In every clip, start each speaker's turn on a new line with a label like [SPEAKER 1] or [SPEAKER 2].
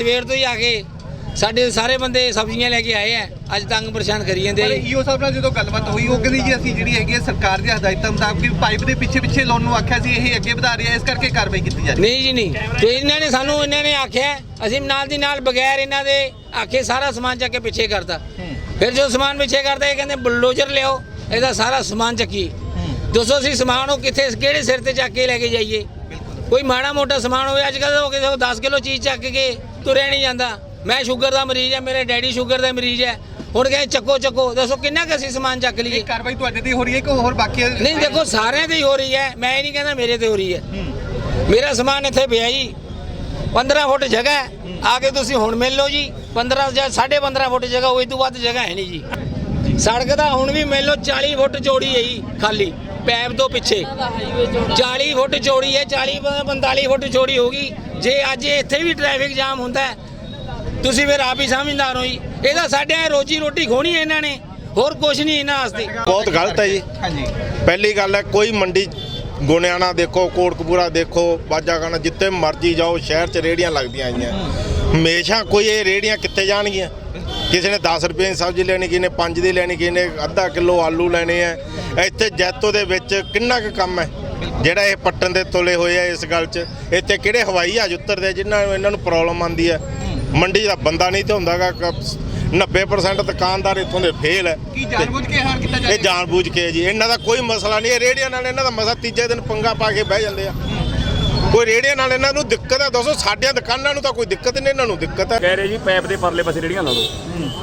[SPEAKER 1] ਸਵੇਰ ਤੋਂ ਹੀ ਆ ਕੇ ਸਾਡੇ ਸਾਰੇ ਬੰਦੇ ਸਬਜ਼ੀਆਂ ਲੈ ਕੇ ਆਏ ਆ। ਅੱਜ ਤੰਗ ਪਰੇਸ਼ਾਨ ਕਰੀ ਜਾਂਦੇ
[SPEAKER 2] ਪਰ
[SPEAKER 1] ਜੀ।
[SPEAKER 2] ਈਓ ਸਾਹਿਬ ਨਾਲ ਜਦੋਂ ਗੱਲਬਾਤ ਹੋਈ ਉਹ ਕਹਿੰਦੇ ਜੀ ਅਸੀਂ ਜਿਹੜੀ ਹੈਗੀ ਹੈ ਸਰਕਾਰ ਦੀ ਹਦਾਇਤਾਂ ਮੁਤਾਬਕ ਪਾਈਪ ਦੇ ਪਿੱਛੇ ਪਿੱਛੇ ਲਾਉਣ ਨੂੰ ਆਖਿਆ ਸੀ ਇਹ ਅੱਗੇ ਵਧਾ ਰਿਹਾ ਇਸ ਕਰਕੇ ਕਾਰਵਾਈ ਕੀਤੀ ਜਾ ਰਹੀ
[SPEAKER 1] ਨਹੀਂ ਜੀ ਨਹੀਂ। ਤੇ ਇਹਨਾਂ ਨੇ ਸਾਨੂੰ ਇਹਨਾਂ ਨੇ ਆਖਿਆ ਅਸੀਂ ਨਾਲ ਦੀ ਨਾਲ ਬਗੈਰ ਇਹਨਾਂ ਦੇ ਆਖੇ ਸਾਰਾ ਸਮਾਨ ਚੱਕ ਕੇ ਪਿੱਛੇ ਕਰਤਾ। ਫਿਰ ਜੋ ਸਮਾਨ ਪਿੱਛੇ ਕਰਦਾ ਇਹ ਕਹਿੰਦੇ ਬੁਲਡੋਜ਼ਰ ਲਿਆਓ ਇਹਦਾ ਸਾਰਾ ਸਮਾਨ ਚੱਕੀ ਦੱਸੋ ਅਸੀਂ ਸਮਾਨ ਉਹ ਕਿੱਥੇ ਕਿਹੜੇ ਸਿਰ ਤੇ ਚੱਕ ਕੇ ਲੈ ਕੇ ਜਾਈਏ? ਕੋਈ ਮਾੜਾ ਮੋਟਾ ਸਮਾਨ ਹੋਵੇ ਅੱਜ ਕੱਲ੍ਹ ਉਹ ਕਿਸੇ ਕੋਲ 10 ਕਿਲੋ ਚੀਜ਼ ਚੱਕ ਕੇ ਤੁਰਿਆ ਨਹੀਂ ਜਾਂਦਾ। ਮੈਂ ਸ਼ੂਗਰ ਦਾ ਮਰੀਜ਼ ਹੈ ਮੇਰੇ ਡੈਡੀ ਸ਼ੂਗਰ ਦਾ ਮਰੀਜ਼ ਹੈ। ਹੁਣ ਕਹੇ ਚੱਕੋ ਚੱਕੋ। ਦੱਸੋ ਕਿੰਨਾ ਕੁ ਅਸੀਂ ਸਮਾਨ ਚੱਕ ਲਈਏ?
[SPEAKER 2] ਇਹ ਕਾਰਵਾਈ ਤੁਹਾਡੇ ਤੇ ਹੋ ਰਹੀ ਹੈ ਕਿ ਹੋਰ ਬਾਕੀ
[SPEAKER 1] ਨਹੀਂ ਦੇਖੋ ਸਾਰਿਆਂ ਤੇ ਹੀ ਹੋ ਰਹੀ ਹੈ। ਮੈਂ ਇਹ ਨਹੀਂ ਕਹਿੰਦਾ ਮੇਰੇ ਤੇ ਹੋ ਰਹੀ ਹੈ। ਮੇਰਾ ਸਮਾਨ ਇੱਥੇ ਪਿਆ ਜੀ। 15 ਫੁੱਟ ਜਗ੍ਹਾ ਹੈ। ਆ ਕੇ ਤੁਸੀਂ ਹੁਣ ਮਿਲ ਲਓ ਜੀ। 15 ਜਾਂ 15.5 ਫੁੱਟ ਜਗ੍ਹਾ ਉਹ ਤੋਂ ਵੱਧ ਜਗ੍ਹਾ ਹੈ ਨਹੀਂ ਜੀ। ਸੜਕ ਦਾ ਹੁਣ ਵੀ ਮਿਲ ਲਓ 40 ਫੁੱਟ ਚੌੜੀ ਹੈ ਜੀ ਖਾਲੀ। ਪੈਪ ਤੋਂ ਪਿੱਛੇ। 40 ਫੁੱਟ ਚੌੜੀ ਹੈ 40 45 ਫੁੱਟ ਚੌੜੀ ਹੋਗੀ ਜੇ ਅੱਜ ਇੱਥੇ ਵੀ ਟ੍ਰੈਫਿਕ ਜਾਮ ਹੁੰਦਾ ਹੈ, ਤੁਸੀਂ ਫਿਰ ਆਪ ਹੀ ਸਮਝਦਾਰ ਹੋ ਜੀ। ਇਹਦਾ ਸਾਡੇ ਰੋਜੀ ਰੋਟੀ ਖੋਣੀ ਹੈ ਇਹਨਾਂ ਨੇ ਹੋਰ ਕੁਝ ਨਹੀਂ ਇਹਨਾਂ ਵਾਸਤੇ।
[SPEAKER 3] ਬਹੁਤ ਗਲਤ ਹੈ ਜੀ।
[SPEAKER 2] ਹਾਂਜੀ।
[SPEAKER 3] ਪਹਿਲੀ ਗੱਲ ਹੈ ਕੋਈ ਮੰਡੀ ਗੁਣਿਆਣਾ ਦੇਖੋ ਕੋਟਕਪੂਰਾ ਦੇਖੋ ਬਾਜਾਗਾਣਾ ਜਿੱਥੇ ਮਰਜ਼ੀ ਜਾਓ ਸ਼ਹਿਰ 'ਚ ਰੇੜੀਆਂ ਲੱਗਦੀਆਂ ਆਈਆਂ। ਹਮੇਸ਼ਾ ਕੋਈ ਇਹ ਰੇੜੀਆਂ ਕਿੱਥੇ ਜਾਣਗੀਆਂ? ਕਿਸੇ ਨੇ 10 ਰੁਪਏ ਦੀ ਸਬਜ਼ੀ ਲੈਣੀ ਕਿਸੇ ਨੇ 5 ਦੀ ਲੈਣੀ ਕਿਸੇ ਨੇ ਅੱਧਾ ਕਿਲੋ ਆਲੂ ਲੈਣੇ ਆ। ਇੱਥੇ ਜੈਤੋ ਦੇ ਵਿੱਚ ਕਿੰਨਾ ਕੁ ਕੰਮ ਹੈ? ਜਿਹੜਾ ਇਹ ਪੱਟਣ ਦੇ ਤੁਲੇ ਹੋਏ ਆ ਇਸ ਗੱਲ 'ਚ ਇੱਥੇ ਕਿਹੜੇ ਹਵਾਈ ਜਹਾਜ਼ ਉਤਰਦੇ ਆ ਜਿਨ੍ਹਾਂ ਨੂੰ ਇਹਨਾਂ ਨੂੰ ਪ੍ਰੋਬਲਮ ਆਉਂਦੀ ਹੈ ਮੰਡੀ ਦਾ ਬੰਦਾ ਨਹੀਂ ਤੇ ਹੁੰਦਾਗਾ 90% ਦੁਕਾਨਦਾਰ ਇੱਥੋਂ ਦੇ ਫੇਲ ਹੈ
[SPEAKER 2] ਕੀ ਜਾਣਬੁੱਝ ਕੇ ਹਾਰ ਕੀਤਾ ਜਾ
[SPEAKER 3] ਇਹ ਜਾਣਬੁੱਝ ਕੇ ਜੀ। ਇਹਨਾਂ ਦਾ ਕੋਈ ਮਸਲਾ ਨਹੀਂ ਇਹ ਰੇੜੀਆਂ ਨਾਲ ਇਹਨਾਂ ਦਾ ਮਸਲਾ ਤੀਜੇ ਦਿਨ ਪੰਗਾ ਪਾ ਕੇ ਬਹਿ ਜਾਂਦੇ ਆ। ਕੋਈ ਰੇੜੀਆਂ ਨਾਲ ਇਹਨਾਂ ਨੂੰ ਦਿੱਕਤ ਹੈ ਦੱਸੋ ਸਾਡੀਆਂ ਦੁਕਾਨਾਂ ਨੂੰ ਤਾਂ ਕੋਈ ਦਿੱਕਤ ਨਹੀਂ ਇਹਨਾਂ ਨੂੰ ਦਿੱਕਤ ਹੈ
[SPEAKER 4] ਕਹਿ ਰਹੇ ਜੀ ਪੈਪ ਦੇ ਪਰਲੇ ਪਾਸੇ ਰੇੜੀਆਂ ਲਾ ਲਓ।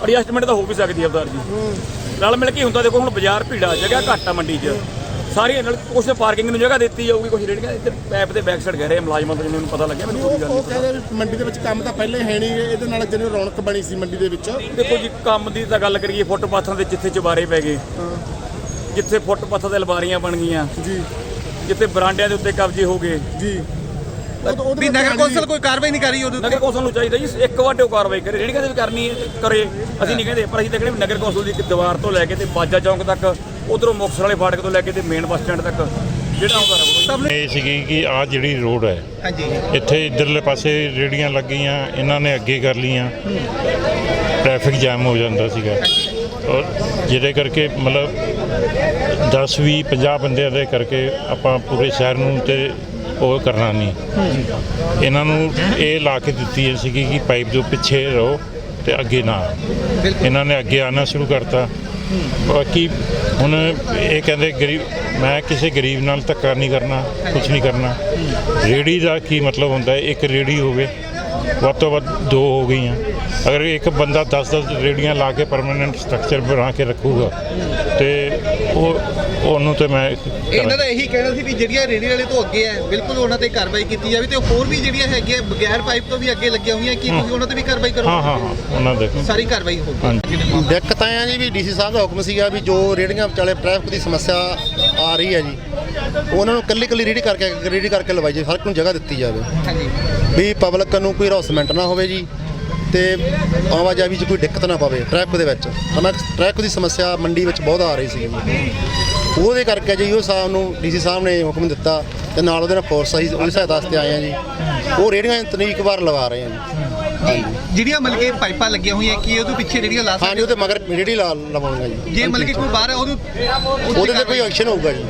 [SPEAKER 4] ਐਡਜਸਟਮੈਂਟ ਤਾਂ ਹੋ ਵੀ ਸਕਦੀ ਹੈ ਅਵਤਾਰ ਜੀ। ਨਾਲ ਮਿਲ ਕੇ ਹੁੰਦਾ ਦੇਖੋ ਹੁਣ ਬਾਜ਼ਾਰ ਭੀੜਾ ਜਗ੍ਹਾ ਘੱਟ ਆ ਮੰਡੀ 'ਚ। ਸਾਰੀ ਨਾਲ ਕੁਛ ਪਾਰਕਿੰਗ ਨੂੰ ਜਗ੍ਹਾ ਦਿੱਤੀ ਜਾਊਗੀ ਕੁਛ ਰੇੜੀਆਂ ਇੱਧਰ ਪੈਪ ਦੇ ਬੈਕ ਸਾਈਡ ਕਹਿ ਰਹੇ ਮੁਲਾਜ਼ਮਾਂ ਤੋਂ ਜਿਵੇਂ ਮੈਨੂੰ ਪਤਾ ਲੱਗਿਆ ਮੈਨੂੰ ਪੂਰੀ ਗੱਲ
[SPEAKER 5] ਉਹ
[SPEAKER 4] ਨਹੀਂ
[SPEAKER 5] ਕਹਿੰਦੇ ਮੰਡੀ ਦੇ ਵਿੱਚ ਕੰਮ ਤਾਂ ਪਹਿਲੇ ਹੈ ਨਹੀਂ ਇਹਦੇ ਨਾਲ ਜਿਹਨੇ ਰੌਣਕ ਬਣੀ ਸੀ ਮੰਡੀ ਦੇ ਵਿੱਚ।
[SPEAKER 4] ਦੇਖੋ ਜੀ ਕੰਮ ਦੀ ਤਾਂ ਗੱਲ ਕਰੀਏ ਫੁੱਟਪਾਥਾਂ ਦੇ ਜਿੱਥੇ ਚੁਬਾਰੇ ਪੈ ਗਏ ਜਿੱਥੇ ਫੁੱਟਪਾਥਾਂ ਤੇ ਅਲਮਾਰੀਆਂ ਬਣ ਗਈਆਂ
[SPEAKER 5] ਜੀ।
[SPEAKER 4] ਜਿੱਥੇ ਬਰਾਂਡਿਆਂ ਦੇ ਉੱਤੇ ਕਬਜ਼ੇ ਹੋ ਗਏ।
[SPEAKER 5] ਜੀ। ਉਹ-
[SPEAKER 2] ਵੀ ਨਗਰ। ਕੌਂਸਲ ਕੋਈ ਕਾਰਵਾਈ ਨਹੀਂ ਕਰ ਰਹੀ ਉਹਦੇ ਉੱਤੇ?
[SPEAKER 4] ਨਗਰ ਕੌਂਸਲ ਨੂੰ ਚਾਹੀਦਾ ਜੀ ਇੱਕ ਵਾਰ ਉਹ ਕਾਰਵਾਈ ਕਰੇ ਰੇੜੀਆਂ ਤੇ ਵੀ ਕਰਨੀ ਹੈ ਕਰੇ। ਅਸੀਂ ਨਹੀਂ ਕਹਿੰਦੇ ਪਰ ਅਸੀਂ ਤਾਂ ਕਹਿੰਦੇ ਵੀ ਨਗਰ ਕੌਂਸਲ ਦੀ ਇੱਕ ਦੀਵਾਰ ਤੋਂ ਲੈ ਕੇ ਤੇ ਬਾਜਾ ਚੌਂਕ ਤੱਕ ਉਧਰੋਂ ਮੁਕਤਸਰ ਵਾਲੇ ਫਾਟਕ ਤੋਂ ਲੈ ਕੇ ਤੇ ਮੇਨ ਬੱਸ ਸਟੈਂਡ ਤੱਕ ਜਿਹੜਾ ਆਉਂਦਾ ਰਹੂਗਾ
[SPEAKER 6] ਇਹ ਸੀਗੀ ਕਿ ਆ ਜਿਹੜੀ ਰੋਡ ਹੈ
[SPEAKER 2] ਹਾਂਜੀ।
[SPEAKER 6] ਇੱਥੇ ਇਧਰਲੇ ਪਾਸੇ ਰੇੜੀਆਂ ਲੱਗੀਆਂ ਇਹਨਾਂ ਨੇ ਅੱਗੇ ਕਰ ਲੀਆਂ ਟ੍ਰੈਫਿਕ ਜਾਮ ਹੋ ਜਾਂਦਾ ਸੀਗਾ। ਔਰ ਜਿਹਦੇ ਕਰਕੇ ਮਤਲਬ 10 20 50 ਬੰਦਿਆਂ ਦੇ ਕਰਕੇ ਆਪਾਂ ਪੂਰੇ ਸ਼ਹਿਰ ਨੂੰ ਤੇ ਉਹ ਕਰਨਾ ਨਹੀਂ। ਇਹਨਾਂ ਨੂੰ ਇਹ ਲਾ ਕੇ ਦਿੱਤੀ ਸੀਗੀ ਕਿ ਪਾਈਪ ਦੇ ਪਿੱਛੇ ਰਹੋ ਤੇ ਅੱਗੇ ਨਾ। ਇਹਨਾਂ ਨੇ ਅੱਗੇ ਆਣਾ ਸ਼ੁਰੂ ਕਰਤਾ। ਬਾਕੀ ਹੁਣ ਇਹ ਕਹਿੰਦੇ ਗਰੀਬ, ਮੈਂ ਕਿਸੇ ਗਰੀਬ ਨਾਲ ਧੱਕਾ ਨਹੀਂ ਕਰਨਾ ਕੁਝ ਨਹੀਂ ਕਰਨਾ। ਰੇੜੀ ਦਾ ਕੀ ਮਤਲਬ ਹੁੰਦਾ ਹੈ? ਇੱਕ ਰੇੜੀ ਹੋਵੇ, ਵੱਧ ਤੋਂ ਵੱਧ ਦੋ ਹੋ ਗਈਆਂ। ਅਗਰ ਇੱਕ ਬੰਦਾ 10-10 ਰੇੜੀਆਂ ਲਾ ਕੇ ਪਰਮਾਨੈਂਟ ਸਟਰਕਚਰ ਬਣਾ ਕੇ ਰੱਖੂਗਾ, ਤੇ ਉਹ ਉਹਨੂੰ ਤੇ ਮੈਂ
[SPEAKER 2] ਇਹਨਾਂ ਦਾ ਇਹੀ ਕਹਿਣਾ ਸੀ ਵੀ ਜਿਹੜੀਆਂ ਰੇੜੀ ਵਾਲੇ ਤੋਂ ਅੱਗੇ ਹੈ ਬਿਲਕੁਲ ਉਹਨਾਂ ਤੇ ਕਾਰਵਾਈ ਕੀਤੀ ਜਾਵੇ ਤੇ ਹੋਰ ਵੀ ਜਿਹੜੀਆਂ ਹੈਗੀਆਂ ਬਗੈਰ ਪਾਈਪ ਤੋਂ ਵੀ ਅੱਗੇ ਲੱਗੀਆਂ ਹੋਈਆਂ ਕੀ ਤੁਸੀਂ ਉਹਨਾਂ ਤੇ ਵੀ ਕਾਰਵਾਈ ਕਰੋ
[SPEAKER 6] ਹਾਂ ਹਾਂ ਹਾਂ ਉਹਨਾਂ ਦੇ।
[SPEAKER 2] ਸਾਰੀ ਕਾਰਵਾਈ ਹੋਊਗੀ।
[SPEAKER 5] ਦਿੱਕਤ ਆਇਆ ਜੀ ਵੀ ਡੀਸੀ ਸਾਹਿਬ ਦਾ ਹੁਕਮ ਸੀਗਾ ਵੀ ਜੋ ਰੇੜੀਆਂ ਵਿਚਾਲੇ ਟ੍ਰੈਫਿਕ ਦੀ ਸਮੱਸਿਆ ਆ ਰਹੀ ਹੈ ਜੀ ਉਹਨਾਂ ਨੂੰ ਕੱਲੀ ਕੱਲੀ ਰੇੜੀ ਕਰਕੇ ਰੇੜੀ ਕਰਕੇ ਲਵਾਈ ਜਾਵੇ ਹਰ ਇੱਕ ਨੂੰ ਜਗ੍ਹਾ ਦਿੱਤੀ ਜਾਵੇ।
[SPEAKER 2] ਹਾਂਜੀ।
[SPEAKER 5] ਵੀ ਪਬਲਿਕ ਨੂੰ ਕੋਈ ਹਰਾਸਮੈਂਟ ਨਾ ਹੋਵੇ ਜੀ ਤੇ ਆਵਾਜਾਈ 'ਚ ਕੋਈ ਦਿੱਕਤ ਨਾ ਪਵੇ ਟ੍ਰੈਫਿਕ ਦੇ ਵਿੱਚ। ਹਨਾ ਟ੍ਰੈਫਿਕ ਦੀ ਸਮੱਸਿਆ ਮੰਡੀ ਵਿੱਚ ਬਹੁਤ ਆ ਰਹੀ ਸੀ ਉਹਦੇ ਕਰਕੇ ਜੀ ਉਹ ਸਾਹਿਬ ਨੂੰ ਡੀਸੀ ਸਾਹਿਬ ਨੇ ਹੁਕਮ ਦਿੱਤਾ ਤੇ ਨਾਲ ਉਹਦੇ ਨਾਲ ਫੋਰਸ ਆਈ ਉਹਦੀ ਸਹਾਇਤਾ ਵਾਸਤੇ ਆਏ ਆ ਜੀ। ਉਹ ਰੇੜੀਆਂ ਤਨੀਕ ਵਾਰ ਲਵਾ ਰਹੇ ਆ ਜੀ।
[SPEAKER 2] ਜਿਹੜੀਆਂ ਮਤਲਬ ਕਿ ਪਾਈਪਾਂ ਲੱਗੀਆਂ ਹੋਈਆਂ ਕੀ ਉਹਦੇ ਪਿੱਛੇ ਰੇੜੀਆਂ ਲਾ ਸਕਦੇ
[SPEAKER 5] ਉਹਦੇ ਮਗਰ ਰੇੜੀ ਲਾ ਲਵਾਉਂਗਾ ਜੀ।
[SPEAKER 2] ਜੇ ਮਤਲਬ ਕਿ ਕੋਈ ਬਾਹਰ ਹੈ ਉਹਦੇ
[SPEAKER 5] ਉਹਦੇ ਤੇ ਕੋਈ ਐਕਸ਼ਨ ਹੋਊਗਾ ਜੀ।